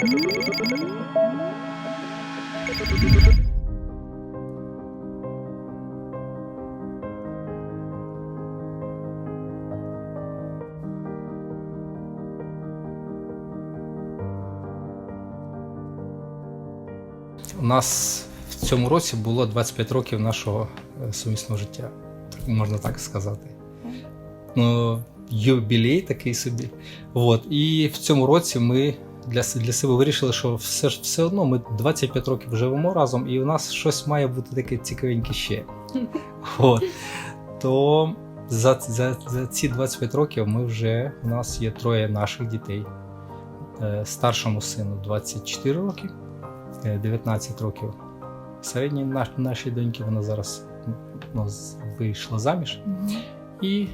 У нас в цьому році було 25 років нашого е, сумісного життя, можна так сказати. Ну, юбілей такий собі. От. І в цьому році ми для, для себе вирішили, що все, ж- все одно ми 25 років живемо разом, і у нас щось має бути таке цікавеньке ще. От. То за, за, за ці 25 років ми вже у нас є троє наших дітей. Е, Старшому сину 24 роки, е, 19 років. Середній наш, нашій доньки вона зараз ну, вийшла заміж. І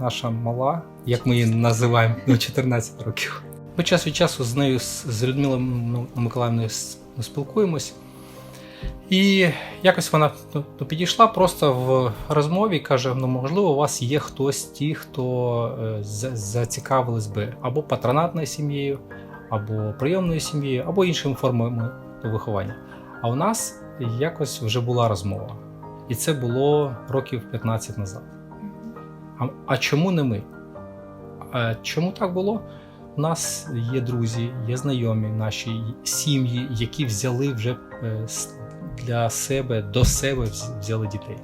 наша мала, як ми її називаємо, ну, 14 років. Ми час від часу з нею, з Людмилою Миколаївною спілкуємось. І якось вона ну, ну, підійшла просто в розмові і каже: ну, можливо, у вас є хтось ті, хто е, зацікавились би або патронатною сім'єю, або прийомною сім'єю, або іншими формами виховання. А у нас якось вже була розмова. І це було років 15 назад. А, а чому не ми? А чому так було? У нас є друзі, є знайомі наші сім'ї, які взяли вже е, для себе, до себе взяли дітей.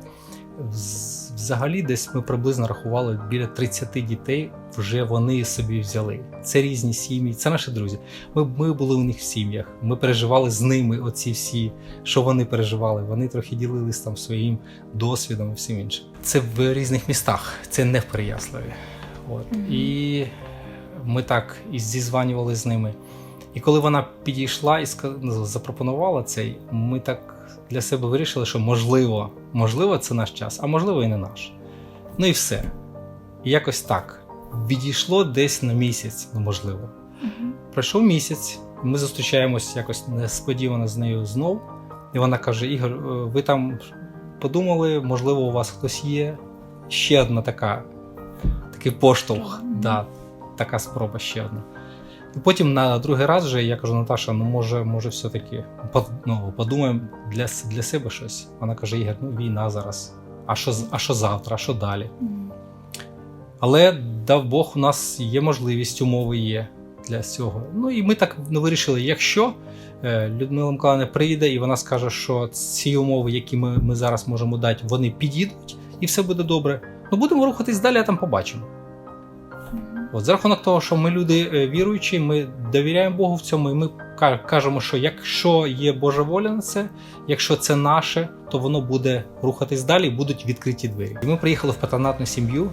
Взагалі, десь ми приблизно рахували біля 30 дітей, вже вони собі взяли. Це різні сім'ї, це наші друзі. Ми, ми були у них в сім'ях, ми переживали з ними оці всі, що вони переживали. Вони трохи ділились там своїм досвідом і всім іншим. Це в різних містах, це не в Переяславі. От. Мгм. І ми так і зізванювали з ними. І коли вона підійшла і ну, запропонувала цей, ми так для себе вирішили, що можливо, можливо, це наш час, а можливо, і не наш. Ну і все. І якось так. Відійшло десь на місяць, ну можливо. Пройшов місяць, ми зустрічаємось якось несподівано з нею знов. І вона каже: Ігор, е, ви там подумали, можливо, у вас хтось є. Ще одна така, такий поштовх. Мгм. Да, така спроба ще одна. І потім на другий раз вже я кажу, Наташа, ну може, може, все-таки ну, подумаємо для, для себе щось. Вона каже: Ігор, ну війна зараз. А що, а що завтра, а що далі? Але дав Бог, у нас є можливість, умови є для цього. Ну і ми так ну, вирішили, якщо е, Людмила Миколаївна прийде і вона скаже, що ці умови, які ми, ми зараз можемо дати, вони підійдуть, і все буде добре. Ну будемо рухатись далі, а там побачимо. От за рахунок того, що ми люди е, віруючі, ми довіряємо Богу в цьому, і ми кажемо, що якщо є Божа воля на це, якщо це наше, то воно буде рухатись далі, і будуть відкриті двері. І ми приїхали в патронатну сім'ю,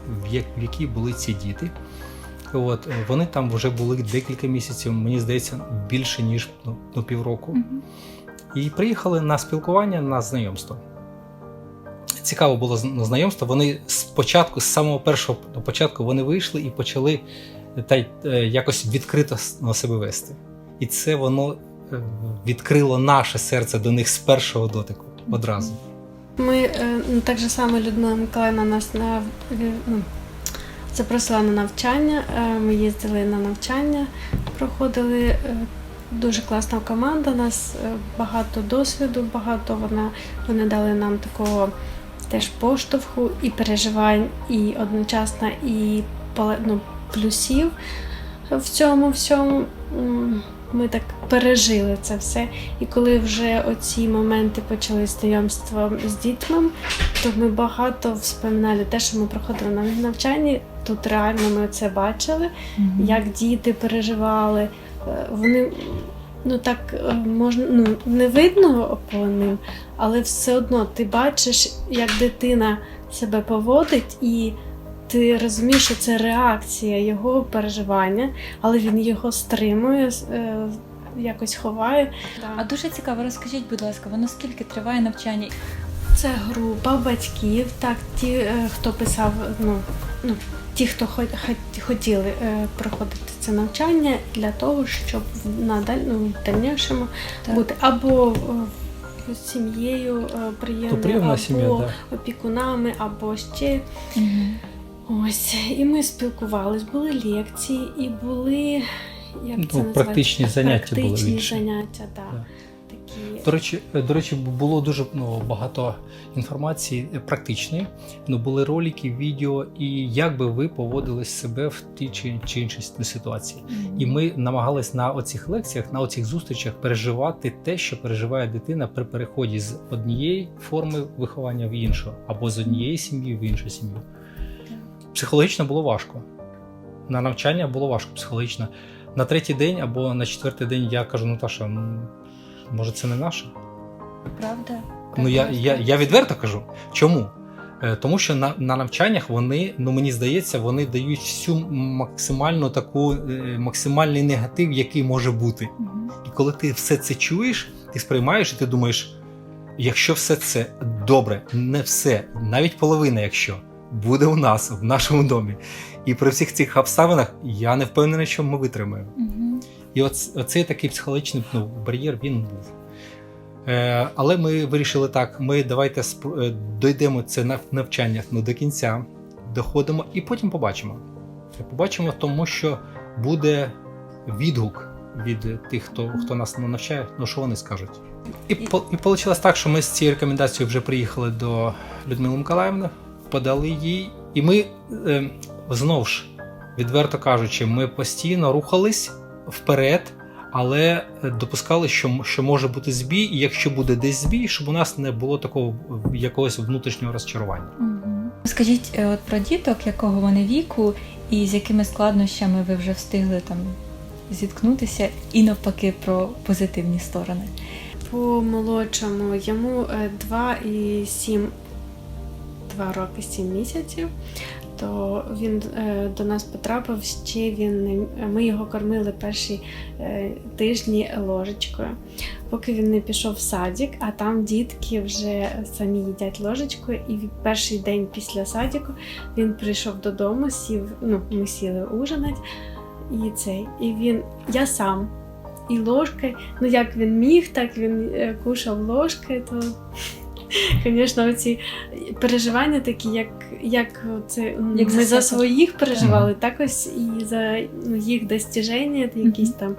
в якій були ці діти. От е, вони там вже були декілька місяців, мені здається, більше ніж ну, ну, півроку. І приїхали на спілкування на знайомство. Цікаво було знайомство. Вони спочатку, з самого першого початку, вони вийшли і почали та е, якось відкрито на себе вести. І це воно е, відкрило наше серце до них з першого дотику одразу. Ми е, ну, так же само Людмила Миколаївна нас на, ну, запросила на навчання. Е, Ми їздили на навчання, проходили е, дуже класна команда. У нас е, багато досвіду, багато вона, вони дали нам такого теж поштовху і переживань, і одночасно і ну, плюсів в цьому всьому. Ми так пережили це все. І коли вже оці моменти почали знайомства з дітьми, то ми багато вспоминали те, що ми проходили на навчанні. Тут реально ми це бачили, як діти переживали. Е, Вони ну так е, можна ну не видно по ним, але все одно ти бачиш, як дитина себе поводить, і ти розумієш, що це реакція його переживання, але він його стримує, е, якось ховає. А дуже цікаво, розкажіть, будь ласка, воно скільки триває навчання? Це група батьків, так, ті, е, хто писав, ну, ну ті, хто хотіли е, проходити це навчання для того, щоб в надаль, ну, в дальнішому бути або е, з сім'єю е, приємною, приємна або сім'я, так. опікунами, або ще Ось, і ми спілкувались, були лекції, і були як Ну, це називається? практичні заняття були Практичні більше. заняття, так. Да. До речі, е, до речі, було дуже ну, багато інформації е, практичної. Ну, були ролики, відео, і як би ви поводились себе в тій чи, чи іншій ситуації. І ми намагались на оцих лекціях, на оцих зустрічах переживати те, що переживає дитина при переході з однієї форми виховання в іншу, або з однієї сім'ї в іншу сім'ю. Психологічно було важко. На навчання було важко психологічно. На третій день або на четвертий день я кажу, Наташа, ну, може, це не наше? Правда? Ну я, я, я відверто кажу. Чому? Е, Тому що на, на навчаннях вони, ну мені здається, вони дають всю максимальну таку е, максимальний негатив, який може бути. Мгм. І коли ти все це чуєш, ти сприймаєш, і ти думаєш, якщо все це добре, не все, навіть половина, якщо буде у нас в нашому домі, і при всіх цих обставинах, я не впевнений, що ми витримаємо. Мгм. І оц, оцей такий психологічний ну, бар'єр він був. Е, але ми вирішили так: ми давайте е, дойдемо це на навчання ну, до кінця, доходимо і потім побачимо. Побачимо, тому що буде відгук від тих, хто, хто нас навчає, ну що вони скажуть. І, по, і вийшло так, що ми з цією рекомендацією вже приїхали до Людмили Миколаївни, подали їй, і ми е, знову ж, відверто кажучи, ми постійно рухались вперед, але е, допускали, що, що може бути збій, і якщо буде десь збій, щоб у нас не було такого е, якогось внутрішнього розчарування. Мгм. Скажіть е, от про діток, якого вони віку, і з якими складнощами ви вже встигли там зіткнутися, і навпаки про позитивні сторони. по молодшому йому 2 і 7 2 роки 7 місяців. То він е, до нас потрапив ще він не ми його кормили перші е, тижні ложечкою, поки він не пішов в садик, а там дітки вже самі їдять ложечкою. І в перший день після садику він прийшов додому, сів. Ну, ми сіли ужинать, і цей, і він я сам. І ложкою, ну як він міг, так він е, кушав ложкою, то, звісно, ці переживання такі, як, як, це, Як ми за своїх переживали, так ось і за ну, їх достіження, якісь там.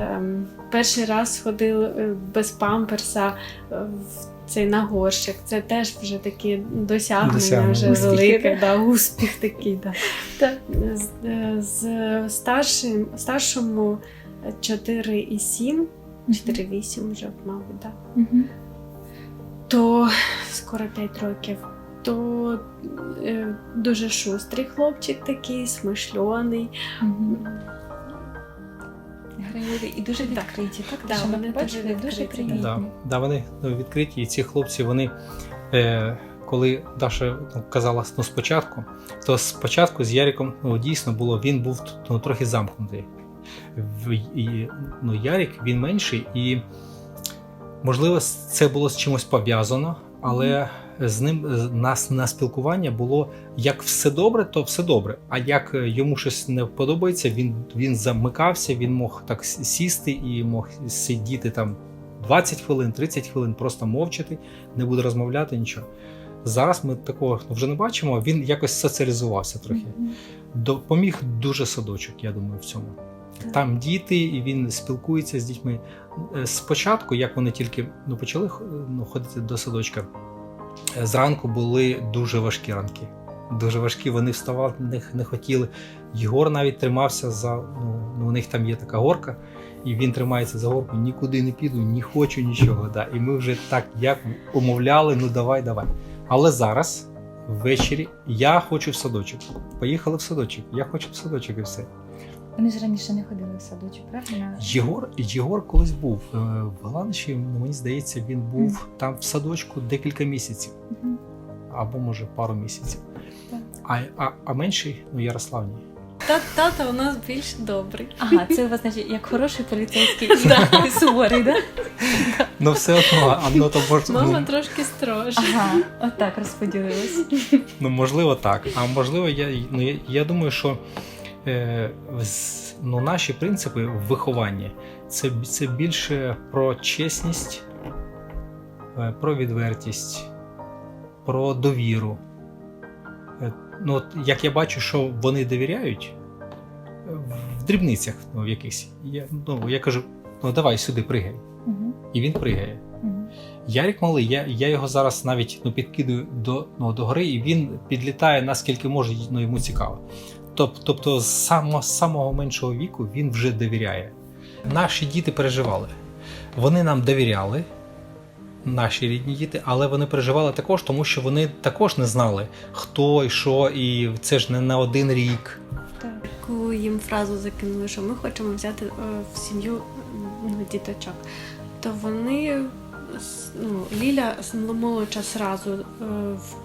Ем, перший раз ходили е, без памперса е, в цей нагорщик. Це теж вже таке досягнення, Досягнення. вже Успіхи, велике, да? да, успіх такий. Да. Так. З, е, з старшим, старшому 4 і 7, 4-8 вже, мабуть, да. Мгм. То скоро 5 років. То е, дуже шустрий хлопчик такий, смишльоний. Грайливі і дуже Так. відкриті, так? Да, Що вони побачили, дуже приємні. Да, да, вони ну, відкриті, і ці хлопці, вони, е, коли Даша ну, казала ну, спочатку, то спочатку з Яриком ну, дійсно було, він був ну, трохи замкнутий. В, і, ну, Ярик він менший, і можливо, це було з чимось пов'язано, але з ним нас на спілкування було як все добре, то все добре. А як е, йому щось не подобається, він, він замикався, він мог так сісти і мог сидіти там 20 хвилин, 30 хвилин, просто мовчати, не буде розмовляти нічого. Зараз ми такого вже не бачимо. Він якось соціалізувався трохи. Допоміг дуже садочок, я думаю, в цьому. Там діти, і він спілкується з дітьми. Е, Спочатку, як вони тільки ну, почали ну, ходити до садочка, е, зранку були дуже важкі ранки. Дуже важкі, вони вставати не, не хотіли. Єгор навіть тримався за. Ну, ну, у них там є така горка, і він тримається за горку, нікуди не піду, не хочу нічого. Да. І ми вже так як умовляли, ну давай, давай. Але зараз, ввечері, я хочу в садочок. Поїхали в садочок, я хочу в садочок і все. Вони ж раніше не ходили в садочок, правильно? Єгор, Єгор голос був е, в Галанші, мені здається, він був там в садочку декілька місяців, Мгм. або може пару місяців. Так. А, а, а менший, ну Ярославні. Та, тата у нас більш добрий. Ага, це у вас значить як хороший поліцейський суворий, да? Ну все одно, а ну то мож, Мама трошки строжа. Ага, отак розподілилось. ну, можливо так. А можливо, я, ну, я, думаю, що ну, наші принципи в вихованні це, це більше про чесність, е, про відвертість, про довіру. Е, Ну, от як я бачу, що вони довіряють, е, в дрібницях ну, в якихось. Я, ну, я кажу: ну давай сюди пригай. І він пригає. Мгм. Ярик малий, я, я його зараз навіть ну, підкидую до, ну, до гори, і він підлітає наскільки може, ну, йому цікаво. Тоб, тобто, з самого, меншого віку він вже довіряє. Наші діти переживали. Вони нам довіряли, наші рідні діти, але вони переживали також, тому що вони також не знали, хто і що, і це ж не на один рік. Так. Таку їм фразу закинули, що ми хочемо взяти е, в сім'ю ну, діточок. То вони ну, Ліля молодша е, в-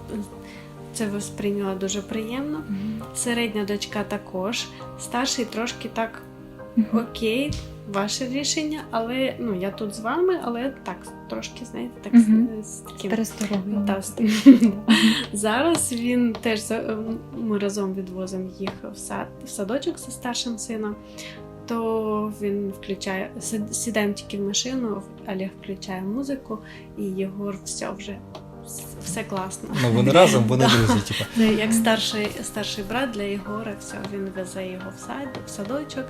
це сприйняла дуже приємно. Середня дочка також. Старший трошки так окей, ваше рішення, але ну я тут з вами, але так трошки, знаєте, так з, таким. Та, з- Зараз він теж ми разом відвозимо їх в сад в садочок зі старшим сином. То він включає сідаємо тільки в машину, Олег включає музику, і Єгор все вже все класно. Ну вони разом, вони друзі. Типу. Це як старший, старший брат для Єгора, все, він везе його в сад, в садочок,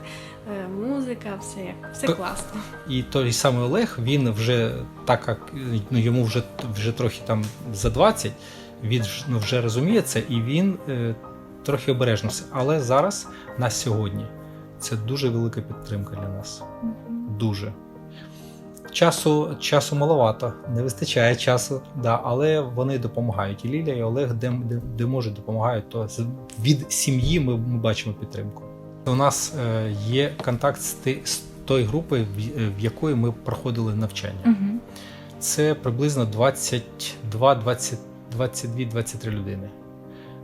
е, музика, все як все То- класно. І той самий Олег, він вже так як ну, йому вже, вже трохи там за 20, він ну, вже розуміє це, і він е, трохи обережно. Але зараз, на сьогодні, це дуже велика підтримка для нас. Дуже. Часу, часу маловато, не вистачає часу, да, але вони допомагають. І Ліля, і Олег, де, де, де можуть, допомагають. То від сім'ї ми, ми бачимо підтримку. У нас е, є контакт з, ти, з тою групою, в, е, в якої ми проходили навчання. Мгм. Це приблизно 22, 20, 22, 23 людини.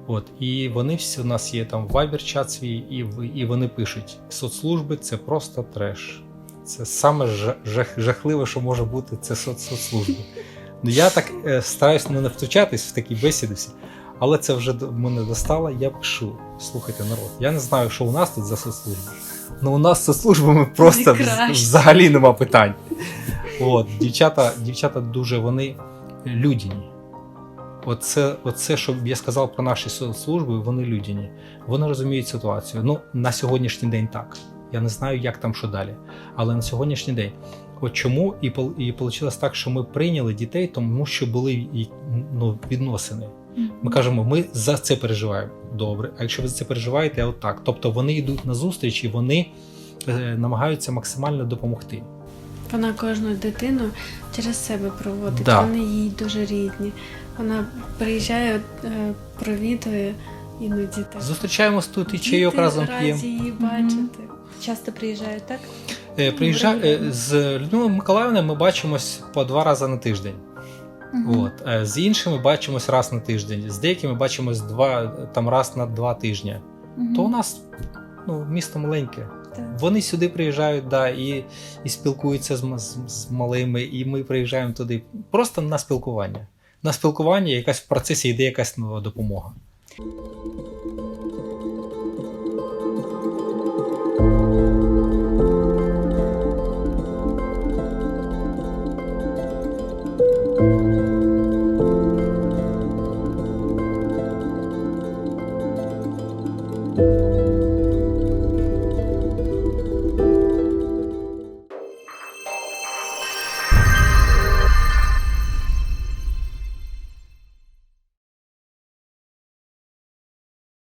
От, і вони всі у нас є там вайбер чат свій, і, в- і вони пишуть: соцслужби це просто треш. Це саме жах, жахливе, що може бути, це соц, соцслужби. Ну я так е, стараюсь не втручатись в такі бесіди всі, але це вже до мене достало. Я пишу: слухайте, народ, я не знаю, що у нас тут за соцслужби. Ну у нас з соцслужбами просто взагалі нема питань. От, дівчата, дівчата дуже вони людяні. Оце, оце, що я сказав про наші соцслужби, вони людяні. Вони розуміють ситуацію. Ну, на сьогоднішній день так. Я не знаю, як там що далі. Але на сьогоднішній день. От чому і, і вийшло так, що ми прийняли дітей, тому що були ну, відносини. Ми кажемо, ми за це переживаємо. Добре. А якщо ви за це переживаєте, от так. Тобто вони йдуть на зустріч і вони е, намагаються максимально допомогти. Вона кожну дитину через себе проводить. Да. Вони їй дуже рідні. Вона приїжджає, е, провідує іноді так. Зустрічаємось тут і чайок разом раді п'ємо. її бачити. Часто приїжджають, так? Е, Приїжджа... Е, з Людмилою Миколаївною ми бачимось по два рази на тиждень. Мгм. От. З іншими бачимось раз на тиждень, з деякими бачимось два, там раз на два тижні. Мгм. То у нас ну, місто маленьке. Так. Вони сюди приїжджають, да, і, і спілкуються з, з, з малими, і ми приїжджаємо туди просто на спілкування. На спілкування якась в процесі йде якась ну, допомога.